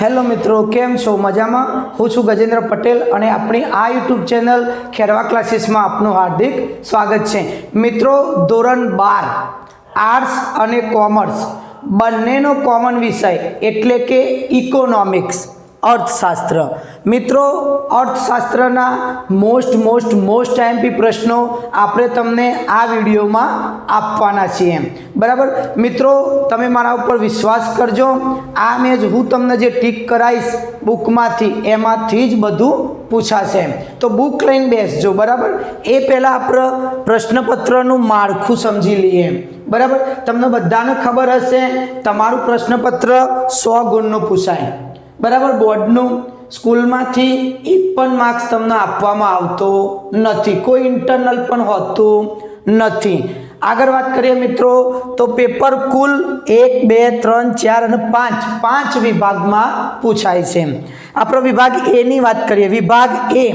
Hello મિત્રો, કેમ છો? મજામાં? હું છું ગજેન્દ્ર પટેલ અને આપણી આ યુટ્યુબ ચેનલ ખેરવા ક્લાસીસમાં આપનું હાર્દિક સ્વાગત છે. મિત્રો, ધોરણ બાર, આર્ટ્સ અને કોમર્સ બંનેનો કોમન વિષય એટલે કે ઇકોનોમિક્સ અર્થશાસ્ત્ર. મિત્રો, અર્થશાસ્ત્રના મોસ્ટ મોસ્ટ મોસ્ટ આઈએમપી પ્રશ્નો આપણે તમને આ વિડીયોમાં આપવાના છીએ. બરાબર? મિત્રો, તમે મારા ઉપર વિશ્વાસ કરજો. આ મેં જ હું તમને જે ટીક કરાવીશ બુકમાંથી, એમાંથી જ બધું પૂછાશે. તો બુક લઈને બેસજો, બરાબર? એ પહેલાં આપણે પ્રશ્નપત્રનું માળખું સમજી લઈએ. બરાબર? તમને બધાને ખબર હશે, તમારું પ્રશ્નપત્ર સો ગુણનું પૂછાય. બરાબર બોર્ડનું સ્કૂલમાંથી એક પણ માર્ક્સ તમને આપવામાં આવતો નથી. કોઈ ઇન્ટરનલ પણ હોતું નથી. આગળ વાત કરીએ મિત્રો, તો પેપર કુલ એક, બે, ત્રણ, ચાર અને પાંચ. પાંચ વિભાગમાં પૂછાય છે. આપણો વિભાગ એની વાત કરીએ. વિભાગ એ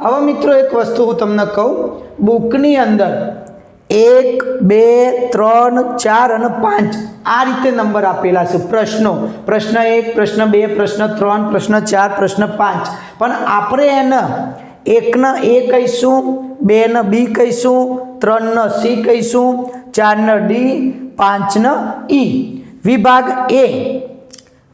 હવે મિત્રો એક વસ્તુ હું તમને કહું. બુકની અંદર એક, બે, ત્રણ, ચાર અને પાંચ. આ રીતે નંબર આપેલા છે પ્રશ્નો. પ્રશ્ન એક, પ્રશ્ન બે, પ્રશ્ન ત્રણ, પ્રશ્ન ચાર, પ્રશ્ન પાંચ. પણ આપણે એને એકને એ કહીશું, બેને બી કહીશું, ત્રણને સી કહીશું, ચારને ડી, પાંચને ઈ. વિભાગ એ.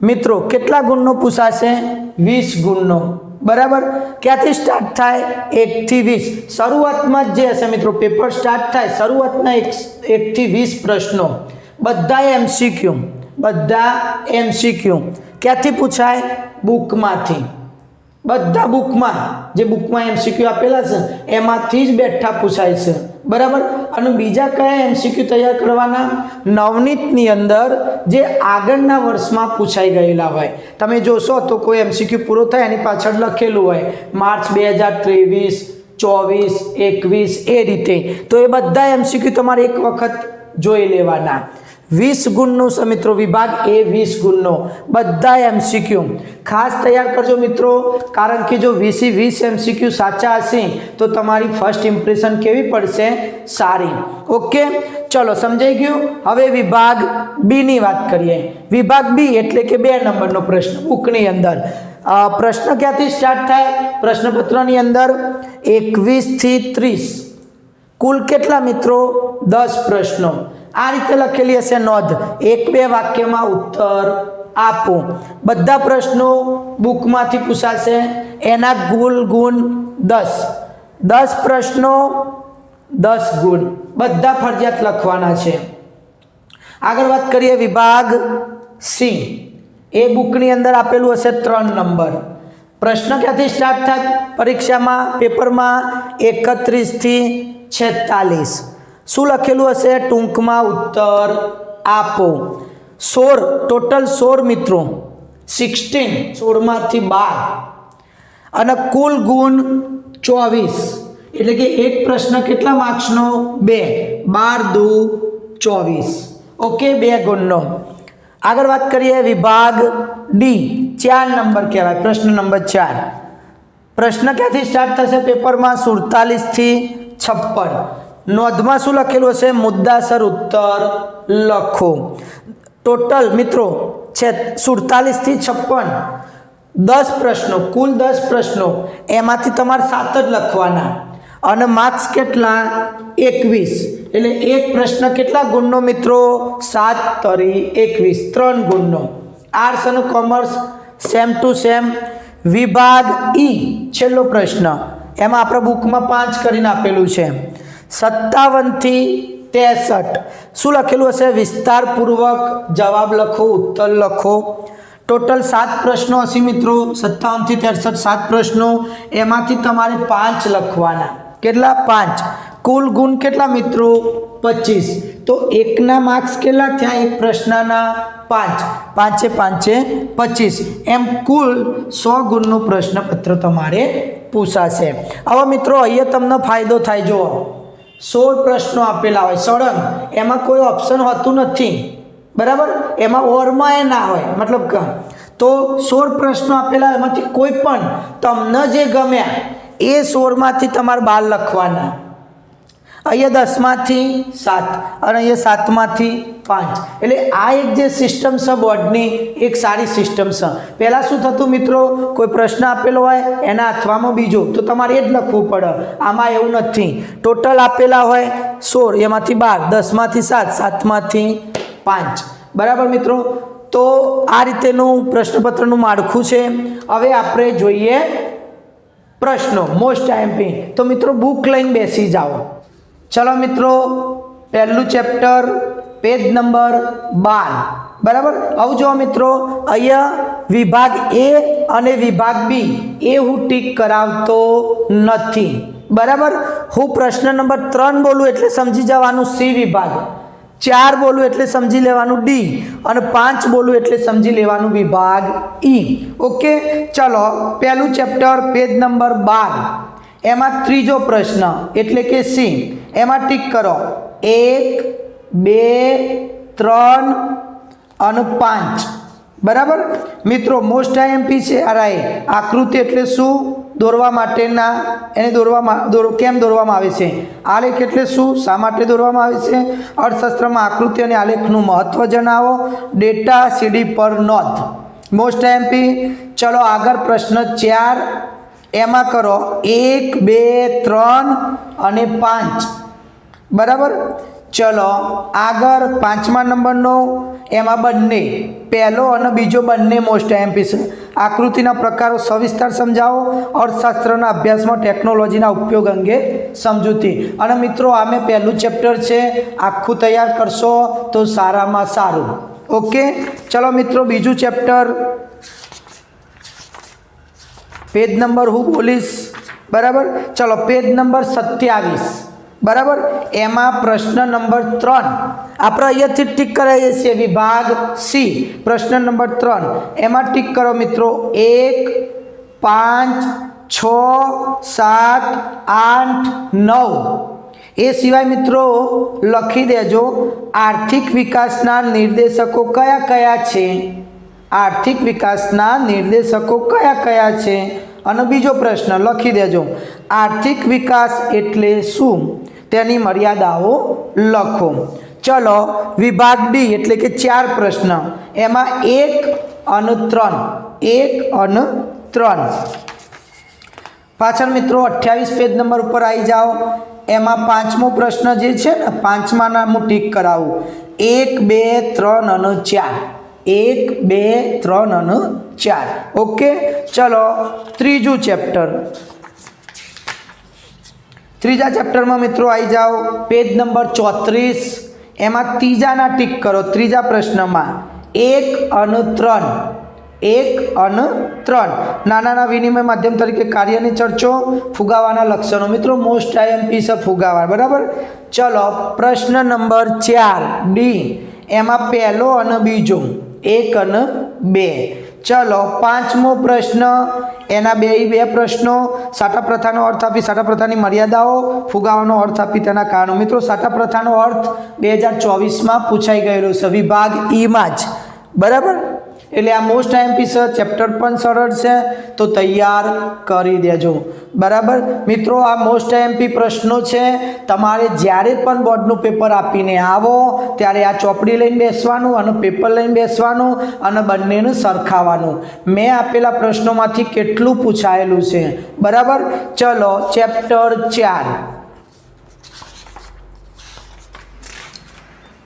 મિત્રો, કેટલા ગુણનો પૂછાશે? વીસ ગુણનો. બરાબર? ક્યાંથી સ્ટાર્ટ થાય? એકથી વીસ. શરૂઆતમાં જ જે હશે મિત્રો પેપર સ્ટાર્ટ થાય. શરૂઆતના એક, એકથી વીસ પ્રશ્નો. બધા એમસીક્યુ બધા એમસીક્યુ ક્યાંથી પૂછાય? બુકમાંથી બધા બુકમાં જે બુકમાં એમસીક્યુ આપેલા છે, એમાંથી જ બેઠા પૂછાય છે. બરાબર? અને બીજા કયા એમસીક્યુ તૈયાર કરવાના? નવનીતની અંદર જે આગળના વર્ષમાં પૂછાઈ ગયેલા હોય. તમે જોશો તો કોઈ એમસીક્યુ પૂરો થાય, એની પાછળ લખેલું હોય, માર્ચ બે હજાર ત્રેવીસ, ચોવીસ, એકવીસ, એ રીતે. તો એ બધા એમસીક્યુ તમારે એક વખત જોઈ લેવાના. વીસ ગુણનું છે મિત્રો વિભાગ એ વીસ ગુણનો. બધા એમસીક્યુ ખાસ તૈયાર કરજો મિત્રો, કારણ કે જો વીસી વીસ એમસીક્યુ સાચા હશે, તો તમારી ફર્સ્ટ ઇમ્પ્રેશન કેવી પડશે? સારી. ઓકે ચલો, સમજાઈ ગયું? હવે વિભાગ બીની વાત કરીએ. વિભાગ બી એટલે કે બે નંબરનો પ્રશ્ન, બુકની અંદર. પ્રશ્ન ક્યાંથી સ્ટાર્ટ થાય? પ્રશ્નપત્રની અંદર એકવીસથી ત્રીસ. કુલ કેટલા મિત્રો? દસ પ્રશ્નો. આ રીતે લખેલી હશે નોંધ. એક બે વાક્યમાં ઉત્તર આપો. બધા પ્રશ્નો બુકમાંથી પૂછાશે. એના ગુલ ગુણ દસ. દસ પ્રશ્નો, દસ ગુણ. બધા ફરજિયાત લખવાના છે. આગળ વાત કરીએ વિભાગ સી. એ બુકની અંદર આપેલું હશે ત્રણ નંબર. પ્રશ્ન ક્યાંથી સ્ટાર્ટ થાય? પરીક્ષામાં, પેપરમાં એકત્રીસથી છેતાલીસ. શું લખેલું હશે? ટૂંકમાં ઉત્તર આપો. સોળ, ટોટલ સોળ મિત્રો. સિક્સટીન, સોળમાંથી બાર. અને કુલ ગુણ ચોવીસ. એટલે કે એક પ્રશ્ન કેટલા માર્ક્સનો? બે. બાર, દુ, ચોવીસ. ઓકે, બે ગુણનો. આગળ વાત કરીએ વિભાગ ડી. ચાર નંબર કહેવાય. પ્રશ્ન નંબર ચાર. પ્રશ્ન ક્યાંથી સ્ટાર્ટ થશે? પેપરમાં સુડતાલીસથી છપ્પન. નોંધમાં શું લખેલું હશે? મુદ્દાસર ઉત્તર લખો. ટોટલ મિત્રો, છે સુડતાલીસથી છપ્પન. દસ પ્રશ્નો, કુલ દસ પ્રશ્નો, એમાંથી તમારે સાત જ લખવાના. અને માર્ક્સ કેટલા? એકવીસ. એટલે એક પ્રશ્ન કેટલા ગુણનો મિત્રો? સાત તરી એકવીસ. ત્રણ ગુણનો. આર્ટ્સ અને કોમર્સ સેમ ટુ સેમ વિભાગ ઈ, છેલ્લો પ્રશ્ન. એમાં આપણે બુકમાં પાંચ કરીને આપેલું છે. સત્તાવનથી ત્રેસઠ. શું લખેલું હશે? વિસ્તારપૂર્વક જવાબ લખો, ઉત્તર લખો. ટોટલ સાત પ્રશ્નો હશે મિત્રો. સત્તાવનથી ત્રેસઠ સાત પ્રશ્નો. એમાંથી તમારે પાંચ લખવાના. કેટલા? પાંચ. કુલ ગુણ કેટલા મિત્રો? પચીસ. તો એકના માર્ક્સ કેટલા થયા? એક પ્રશ્નના પાંચ. પાંચે પાંચે પચીસ. એમ કુલ સો ગુણનું પ્રશ્નપત્ર તમારે પૂછાશે. હવે મિત્રો, અહીંયા તમને ફાયદો થાય. જુઓ. સોળ પ્રશ્નો આપેલા હોય, સળંગ. એમાં કોઈ ઓપ્શન હોતું નથી. બરાબર? એમાં ઓરમાં એ ના હોય, મતલબ કે. તો સોળ પ્રશ્નો આપેલા એમાંથી કોઈ પણ તમને જે ગમ્યા, એ સોળમાંથી તમારે બાર લખવાના. અહીંયા દસમાંથી સાત અને અહીંયા સાતમાંથી પાંચ. એટલે આ એક જે સિસ્ટમ છે બોર્ડની, એક સારી સિસ્ટમ છે. પહેલાં શું થતું મિત્રો? કોઈ પ્રશ્ન આપેલો હોય, એના અથવામાં બીજો. તો તમારે એ જ લખવું પડે. આમાં એવું નથી. ટોટલ આપેલા હોય સોળ, એમાંથી બાર, દસમાંથી સાત, સાતમાંથી પાંચ. બરાબર મિત્રો? તો આ રીતેનું પ્રશ્નપત્રનું માળખું છે. હવે આપણે જોઈએ પ્રશ્નો. મોસ્ટ આઈએમપી તો મિત્રો બુક લઈને બેસી જાઓ. ચલો મિત્રો, પહેલું ચેપ્ટર પેજ નંબર બાર. બરાબર? આવું જો મિત્રો, અહીંયા વિભાગ એ અને વિભાગ બી. એ હું ટીક કરાવતો નથી. બરાબર? હું પ્રશ્ન નંબર ત્રણ બોલું એટલે સમજી જવાનું સી વિભાગ. ચાર બોલું એટલે સમજી લેવાનું ડી. અને પાંચ બોલું એટલે સમજી લેવાનું વિભાગ ઈ. ઓકે? ચલો, પહેલું ચેપ્ટર પેજ નંબર બાર. એમાં ત્રીજો પ્રશ્ન એટલે કે સી. એમાં ટીક કરો. એક, બે, ત્રણ અને પાંચ. બરાબર? મિત્રો મોસ્ટ આઈએમપી છે આરાય આકૃતિ એટલે શું? દોરવા માટેના. એને દોરવામાં, દોર, કેમ દોરવામાં આવે છે? આલેખ એટલે શું? શા માટે દોરવામાં આવે છે? અર્થશાસ્ત્રમાં આકૃતિ અને આલેખનું મહત્વ જણાવો. ડેટા સીડી પર નોંધ. મોસ્ટ આઈએમપી ચલો આગળ પ્રશ્ન ચાર. એમાં કરો એક, બે, ત્રણ અને પાંચ. બરાબર? ચલો, આગળ પાંચમા નંબરનો, એમાં બંને, પહેલો અને બીજો બંને મોસ્ટ એમપી આકૃતિના પ્રકારો સવિસ્તાર સમજાવો. અર્થશાસ્ત્રના અભ્યાસમાં ટેકનોલોજીના ઉપયોગ અંગે સમજૂતી. અને મિત્રો, આમે પહેલું ચેપ્ટર છે, આખું તૈયાર કરશો તો સારામાં સારું. ઓકે ચલો મિત્રો, બીજું ચેપ્ટર પેજ નંબર હું બોલીશ. બરાબર? ચલો, પેજ નંબર સત્યાવીસ. બરાબર? એમાં પ્રશ્ન નંબર ત્રણ. આપણે અહીંયાથી ટીક કરાવીએ છીએ વિભાગ સી. પ્રશ્ન નંબર ત્રણ. એમાં ટીક કરો મિત્રો. એક, પાંચ, છ, સાત, આઠ, નવ. એ સિવાય મિત્રો લખી દેજો, આર્થિક વિકાસના નિર્દેશકો કયા કયા છે? આર્થિક વિકાસના નિર્દેશકો કયા કયા છે? અને બીજો પ્રશ્ન લખી દેજો. આર્થિક વિકાસ એટલે શું? તેની મર્યાદાઓ લખો. ચલો, વિભાગ ડી એટલે કે ચાર પ્રશ્ન. એમાં એક અને ત્રણ. એક અને ત્રણ. પાછળ મિત્રો, અઠ્યાવીસ પેજ નંબર ઉપર આવી જાઓ. એમાં પાંચમો પ્રશ્ન જે છે ને, પાંચમાના હું ટીક કરાવું. એક, બે, ત્રણ અને ચાર. એક, બે, ત્રણ અને ચાર. ઓકે? ચલો, ત્રીજું ચેપ્ટર. ત્રીજા ચેપ્ટરમાં મિત્રો આવી જાઓ. પેજ નંબર ચોત્રીસ. એમાં ત્રીજાના ટીક કરો. ત્રીજા પ્રશ્નમાં. એક અને ત્રણ. એક અને ત્રણ. નાના નાના વિનિમય માધ્યમ તરીકે કાર્યની ચર્ચો, ફુગાવાના લક્ષણો. મિત્રો મોસ્ટ આઈએમપી છે ફુગાવા. બરાબર? ચલો, પ્રશ્ન નંબર ચાર. ડી એમાં પહેલો અને બીજો. એક અને બે. ચલો, પાંચમો પ્રશ્ન. એના બે બે પ્રશ્નો. સાટા પ્રથાનો અર્થ આપી સાટા પ્રથાની મર્યાદાઓ ફુગાવાનો અર્થ આપી તેના કારણો. મિત્રો, સાટા પ્રથાનો અર્થ બે હજાર ચોવીસમાં પૂછાઈ ગયેલો છે. વિભાગ ઈમાં જ. બરાબર? એટલે આ મોસ્ટ આઈએમપી છે ચેપ્ટર પણ સરળ છે, તો તૈયાર કરી દેજો. બરાબર? મિત્રો, આ મોસ્ટ આઈએમપી પ્રશ્નો છે, તમારે જ્યારે પણ બોર્ડનું પેપર આપીને આવો, ત્યારે આ ચોપડી લઈને બેસવાનું અને પેપર લઈને બેસવાનું, અને બંનેનું સરખાવવાનું. મેં આપેલા પ્રશ્નોમાંથી કેટલું પૂછાયેલું છે. બરાબર? ચલો ચેપ્ટર ચાર.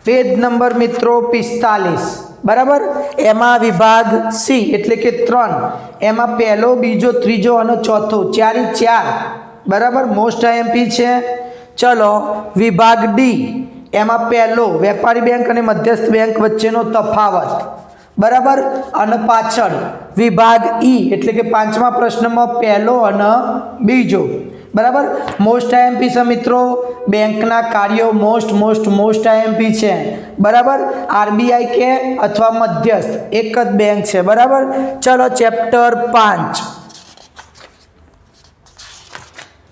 પેજ નંબર મિત્રો પિસ્તાલીસ. બરાબર? એમાં વિભાગ સી એટલે કે ત્રણ. એમાં પહેલો, બીજો, ત્રીજો અને ચોથો. ચારે ચાર. બરાબર? મોસ્ટ આઈએમપી છે. ચલો, વિભાગ ડી એમાં પહેલો, વેપારી બેંક અને મધ્યસ્થ બેંક વચ્ચેનો તફાવત. બરાબર? અને પાછળ, વિભાગ ઈ એટલે કે પાંચમા પ્રશ્નમાં પહેલો અને બીજો. બરાબર? મોસ્ટ આઈએમપી છે મિત્રો, બેંકના કાર્યો મોસ્ટ મોસ્ટ મોસ્ટ આઈએમપી છે. બરાબર? આરબીઆઈ કે અથવા મધ્યસ્થ, એક જ બેંક છે. બરાબર? ચલો ચેપ્ટર પાંચ.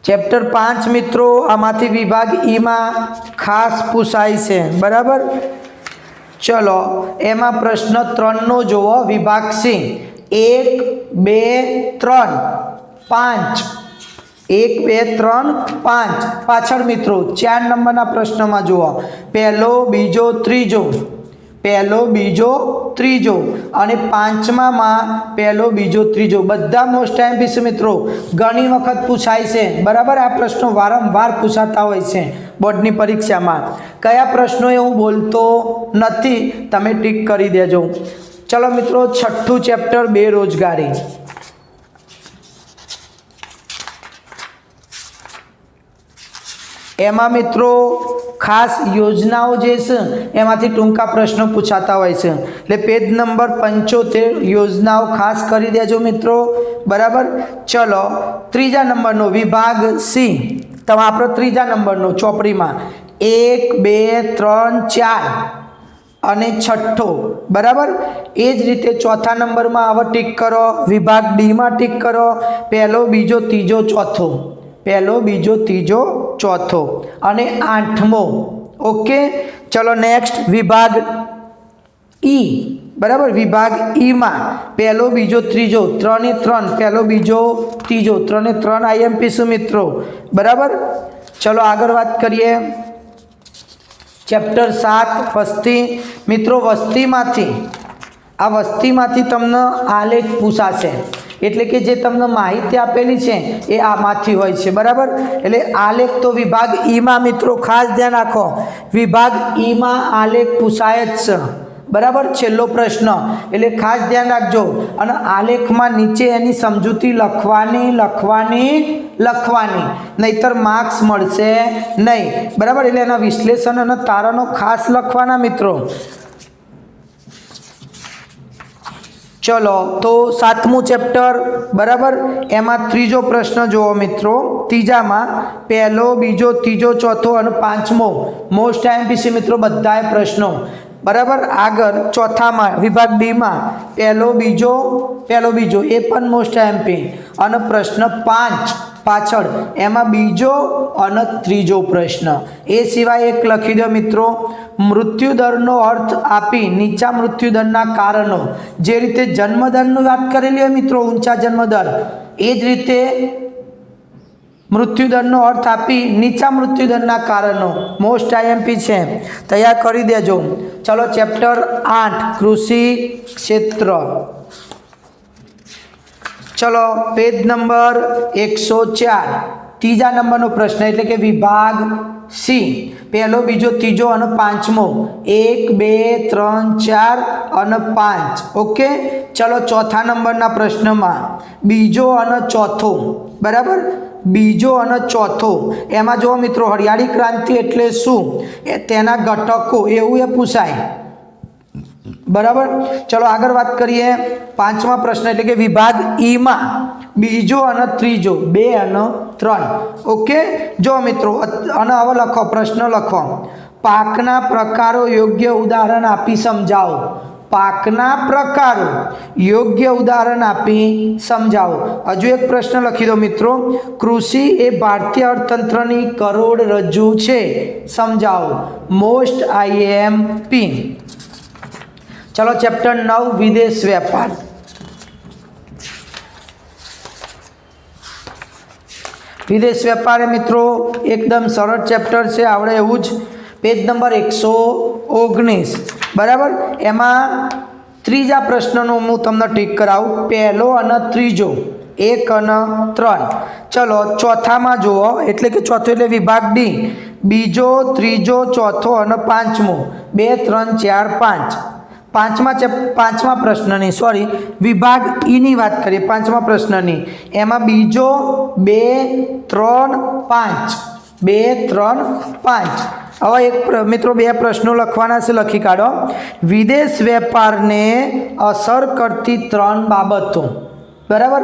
ચેપ્ટર પાંચ મિત્રો, આમાંથી વિભાગ ઈમાં ખાસ પૂછાય છે. બરાબર? ચલો, એમાં પ્રશ્ન ત્રણનો જુઓ. વિભાગ સી. એક, બે, ત્રણ. પાંચ. એક, બે, ત્રણ, પાંચ. પાછળ મિત્રો, ચાર નંબરના પ્રશ્નમાં જુઓ. પહેલો, બીજો, ત્રીજો. પહેલો, બીજો, ત્રીજો. અને પાંચમામાં પહેલો, બીજો, ત્રીજો. બધા મોસ્ટ ટાઈમ પીસ મિત્રો, ઘણી વખત પૂછાય છે. બરાબર? આ પ્રશ્નો વારંવાર પૂછાતા હોય છે બોર્ડની પરીક્ષામાં. કયા પ્રશ્નો એ હું બોલતો નથી? તમે ટીક કરી દેજો. ચલો મિત્રો, છઠ્ઠું ચેપ્ટર બેરોજગારી. એમાં મિત્રો ખાસ યોજનાઓ જે છે, એમાંથી ટૂંકા પ્રશ્નો પૂછાતા હોય છે. એટલે પેજ નંબર પંચોતેર યોજનાઓ ખાસ કરી દેજો મિત્રો. બરાબર? ચલો, ત્રીજા નંબરનો વિભાગ સી. તમે આપણો ત્રીજા નંબરનો ચોપડીમાં એક, બે, ત્રણ, ચાર અને છઠ્ઠો. બરાબર? એ જ રીતે ચોથા નંબરમાં આવો ટીક કરો, વિભાગ ડીમાં ટીક કરો, પહેલો, બીજો, ત્રીજો, ચોથો. પહેલો, બીજો, ત્રીજો, ચોથો અને આઠમો. ઓકે? ચલો નેક્સ્ટ વિભાગ ઈ બરાબર? વિભાગ ઈમાં પહેલો, બીજો, ત્રીજો, ત્રણે ત્રણ. પહેલો, બીજો, ત્રીજો, ત્રણે ત્રણ આઈએમપી સુમિત્રો મિત્રો? બરાબર? ચલો આગળ વાત કરીએ. ચેપ્ટર સાત, વસ્તી. મિત્રો, વસ્તીમાંથી, આ વસ્તીમાંથી તમને આલેખ પૂછાશે. એટલે કે જે તમને માહિતી આપેલી છે એ આમાંથી હોય છે, બરાબર? એટલે આલેખ તો વિભાગ ઈમાં મિત્રો ખાસ ધ્યાન રાખો. વિભાગ ઈમાં આલેખ પૂછાય જ બરાબર? છેલ્લો પ્રશ્ન. એટલે ખાસ ધ્યાન રાખજો. અને આલેખમાં નીચે એની સમજૂતી લખવાની લખવાની લખવાની. નહીતર માર્ક્સ મળશે નહીં, બરાબર? એટલે એના વિશ્લેષણ અને તારણો ખાસ લખવાના મિત્રો. ચલો, તો સાતમું ચેપ્ટર, બરાબર? એમાં ત્રીજો પ્રશ્ન જુઓ મિત્રો. ત્રીજામાં પહેલો, બીજો, ત્રીજો, ચોથો અને પાંચમો. મોસ્ટ આઈએમપીસી મિત્રો, બધાય પ્રશ્નો. બરાબર? આગળ ચોથામાં, વિભાગ બીમાં, પહેલો, બીજો પહેલો, બીજો, એ પણ મોસ્ટ આઈએમપી અને પ્રશ્ન પાંચ. પાછળ. એમાં બીજો અને ત્રીજો પ્રશ્ન. એ સિવાય એક લખી દો મિત્રો. મૃત્યુદરનો અર્થ આપી નીચા મૃત્યુદરના કારણો. જે રીતે જન્મદરની વાત કરેલી હોય મિત્રો, ઊંચા જન્મદર. એ જ રીતે મૃત્યુદરનો અર્થ આપી નીચા મૃત્યુદરના કારણો. મોસ્ટ આઈએમપી છે. તૈયાર કરી દેજો. ચલો, ચેપ્ટર આઠ, કૃષિ ક્ષેત્ર. ચલો, પેજ નંબર એકસો ચાર. ત્રીજા નંબરનો પ્રશ્ન એટલે કે વિભાગ સી. પહેલો, બીજો, ત્રીજો અને પાંચમો. એક, બે, ત્રણ, ચાર અને પાંચ. ઓકે ચલો, ચોથા નંબરના પ્રશ્નમાં. બીજો અને ચોથો. બરાબર? બીજો અને ચોથો. એમાં જો મિત્રો, હરિયાળી ક્રાંતિ એટલે શું? તેના ઘટકો, એવું એ પૂછાય. બરાબર? ચલો આગળ વાત કરીએ પાંચમા પ્રશ્ન એટલે કે વિભાગ ઈમાં બીજો અને ત્રીજો, બે અને ત્રણ. ઓકે? જો મિત્રો અને હવે લખો, પ્રશ્ન લખો. પાકના પ્રકારો યોગ્ય ઉદાહરણ આપી સમજાવો. પાકના પ્રકારો યોગ્ય ઉદાહરણ આપી સમજાવો. હજુ એક પ્રશ્ન લખી દો મિત્રો. કૃષિ એ ભારતીય અર્થતંત્રની કરોડરજ્જુ છે. સમજાવો. મોસ્ટ આઈએમપી ચલો ચેપ્ટર નવ, વિદેશ વેપાર. વિદેશ વેપાર મિત્રો, એકદમ સરળ ચેપ્ટર છે, આવડે એવું જ. પેજ નંબર એકસો ઓગણીસ. બરાબર? એમાં ત્રીજા પ્રશ્નનો હું તમને ટીક કરાવું. પહેલો અને ત્રીજો. એક અને ત્રણ. ચલો, ચોથામાં જુઓ. એટલે કે ચોથો એટલે વિભાગ ડી. બીજો, ત્રીજો, ચોથો અને પાંચમો. બે, ત્રણ, ચાર, પાંચ. પાંચમા ચેપ, પાંચમા પ્રશ્નની સોરી વિભાગ ઈની વાત કરીએ, પાંચમા પ્રશ્નની. એમાં બીજો બે, ત્રણ, પાંચ. બે, ત્રણ, પાંચ. હવે એક મિત્રો, બે પ્રશ્નો લખવાના છે, લખી કાઢો. વિદેશ વેપારને અસર કરતી ત્રણ બાબતો. બરાબર?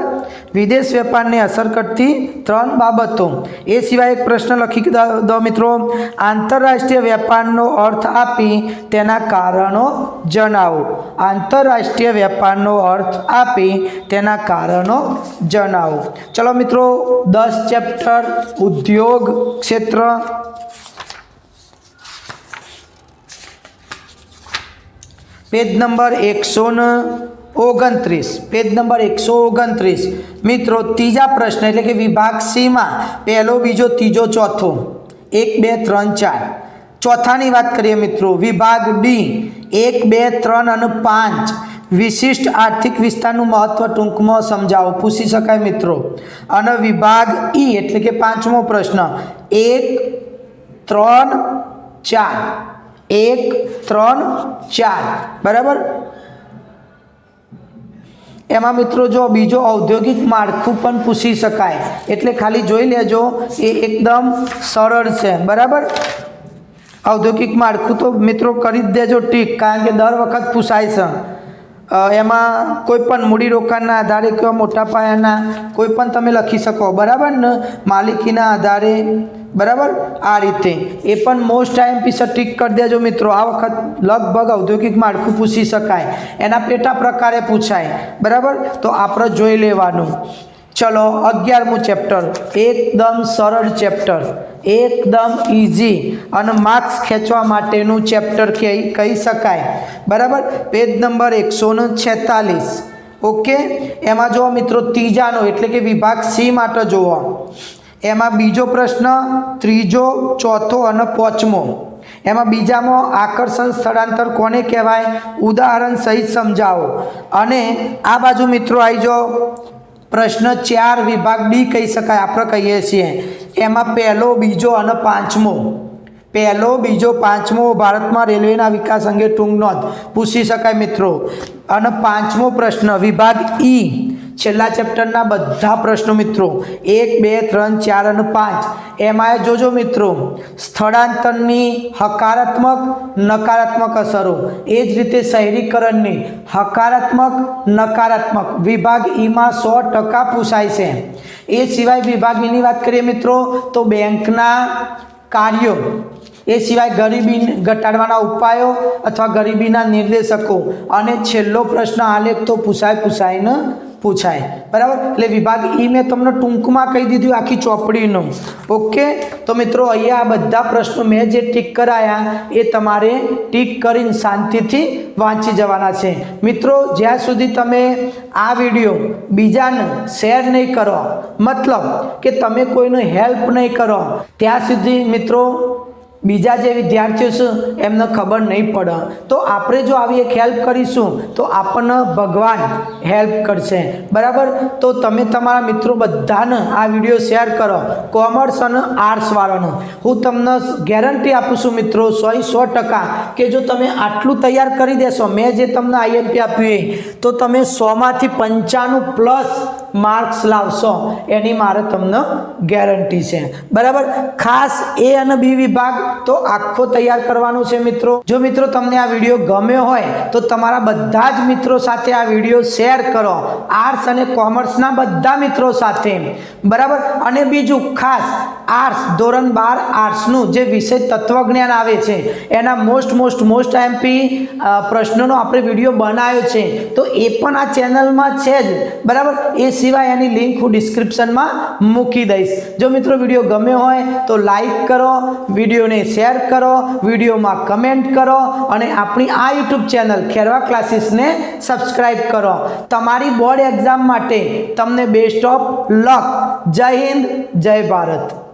વિદેશ વેપારને અસર કરતી ત્રણ બાબતો. એ સિવાય એક પ્રશ્ન લખી દો- મિત્રો. આંતરરાષ્ટ્રીય વેપારનો અર્થ આપી તેના કારણો જણાવો. આંતરરાષ્ટ્રીય વેપારનો અર્થ આપી તેના કારણો જણાવો. ચલો મિત્રો, દસ ચેપ્ટર, ઉદ્યોગ ક્ષેત્ર. પેજ નંબર એકસો ઓગણત્રીસ. પેજ નંબર એકસો ઓગણત્રીસ. મિત્રો, ત્રીજા પ્રશ્ન એટલે કે વિભાગ સીમાં પહેલો, બીજો, ત્રીજો, ચોથો. એક, બે, ત્રણ, ચાર. ચોથાની વાત કરીએ મિત્રો, વિભાગ ડી એક, બે, ત્રણ અને પાંચ. વિશિષ્ટ આર્થિક વિસ્તારનું મહત્વ ટૂંકમાં સમજાવો. પૂછી શકાય મિત્રો. અને વિભાગ ઈ એટલે કે પાંચમો પ્રશ્ન. એક, ત્રણ, ચાર. એક, ત્રણ, ચાર. બરાબર? એમાં મિત્રો જો બીજો ઔદ્યોગિક માળખું પણ પૂછી શકાય. એટલે ખાલી જોઈ લેજો, એ એકદમ સરળ છે. બરાબર? ઔદ્યોગિક માળખું તો મિત્રો કરી જ દેજો ટીક, કારણ કે દર વખત પૂછાય છે. એમાં કોઈ પણ મૂડીરોકાણના આધારે કેવા મોટા પાયાના, કોઈ પણ તમે લખી શકો. બરાબર ને? માલિકીના આધારે બરાબર? આ રીતે. એ પણ મોસ્ટ આઈએમપી ટીક કરી દેજો મિત્રો. આ વખત લગભગ ઔદ્યોગિક માળખું પૂછી શકાય. એના પેટા પ્રકારે પૂછાય. બરાબર? તો આપણે જોઈ લેવાનું. ચલો, અગિયારમું ચેપ્ટર એકદમ સરળ ચેપ્ટર એકદમ ઇઝી અને માર્ક્સ ખેંચવા માટેનું ચેપ્ટર કહી શકાય. બરાબર? પેજ નંબર એકસો છેતાલીસ. ઓકે? એમાં જુઓ મિત્રો, ત્રીજાનો, એટલે કે વિભાગ સી માટે જુઓ. એમાં બીજો પ્રશ્ન, ત્રીજો, ચોથો અને પાંચમો. એમાં બીજામાં આકર્ષણ સ્થળાંતર કોને કહેવાય? ઉદાહરણ સહિત સમજાવો. અને આ બાજુ મિત્રો આવી જાઓ. પ્રશ્ન ચાર વિભાગ ડી કહી શકાય, આપણે કહીએ છીએ. એમાં પહેલો, બીજો અને પાંચમો. પહેલો, બીજો, પાંચમો ભારતમાં રેલવેના વિકાસ અંગે ટૂંક નોંધ. પૂછી શકાય મિત્રો. અને પાંચમો પ્રશ્ન વિભાગ ઈ. છેલ્લા ચેપ્ટરના બધા પ્રશ્નો મિત્રો, એક, બે, ત્રણ, ચાર અને પાંચ, એમાં જોજો મિત્રો, સ્થળાંતરની હકારાત્મક, નકારાત્મક અસરો, એ જ રીતે શહેરીકરણની હકારાત્મક, નકારાત્મક, વિભાગ ઈમાં સો ટકા પૂછાય છે. એ સિવાય વિભાગ ઈની વાત કરીએ મિત્રો, તો બેંકના કાર્યો, એ સિવાય ગરીબી ઘટાડવાના ઉપાયો અથવા ગરીબીના નિર્દેશકો, અને છેલ્લો પ્રશ્ન આલેખ તો પૂછાય પૂછાય ને પૂછાય. બરાબર? એટલે વિભાગ ઈ મેં તમને ટૂંકમાં કહી દીધું આખી ચોપડીનું. ઓકે? તો મિત્રો, અહીંયા આ બધા પ્રશ્નો મેં જે ટીક કરાયા, એ તમારે ટીક કરીને શાંતિથી વાંચી જવાના છે. મિત્રો, જ્યાં સુધી તમે આ વીડિયો બીજાને શેર નહીં કરો, મતલબ કે તમે કોઈનું હેલ્પ નહીં કરો, ત્યાં સુધી મિત્રો બીજા જે વિદ્યાર્થીઓ છે, એમને ખબર નહીં પડે. તો આપણે જો આવી એક હેલ્પ કરીશું, તો આપણને ભગવાન હેલ્પ કરશે. બરાબર? તો તમે તમારા મિત્રો બધાને આ વીડિયો શેર કરો. કોમર્સ અને આર્ટ્સવાળાનો હું તમને ગેરંટી આપું છું મિત્રો, સો સો ટકા કે જો તમે આટલું તૈયાર કરી દેશો, મેં જે તમને આઈએમપી આપ્યું એ, તો તમે સોમાંથી પંચાણું પ્લસ માર્ક્સ લાવશો, એની મારે તમને ગેરંટી છે. બરાબર? ખાસ એ અને બી વિભાગ તો આખો તૈયાર કરવાનો છે મિત્રો. જો મિત્રો તમને આ વીડિયો ગમ્યો હોય, તો તમારા બધા જ મિત્રો સાથે આ વીડિયો શેર કરો. આર્ટ્સ અને કોમર્સના બધા મિત્રો સાથે. બરાબર? અને બીજું, ખાસ આર્ટ્સ, ધોરણ બાર આર્ટ્સનું જે વિષય તત્વજ્ઞાન આવે છે, એના મોસ્ટ મોસ્ટ મોસ્ટ એમપી પ્રશ્નોનો આપણે વીડિયો બનાવ્યો છે, તો એ પણ આ ચેનલમાં છે જ. બરાબર? એ સિવાય એની લિંક હું ડિસ્ક્રિપ્શનમાં મૂકી દઈશ. જો મિત્રો વીડિયો ગમ્યો હોય તો લાઈક કરો વિડીયોને શેર કરો વિડીયોમાં કમેન્ટ કરો અને આપણી આ યુટ્યુબ ચેનલ ખેરવા ક્લાસીસને સબસ્ક્રાઈબ કરો. તમારી બોર્ડ એક્ઝામ માટે તમને બેસ્ટ ઓફ લક જય હિન્દ, જય ભારત.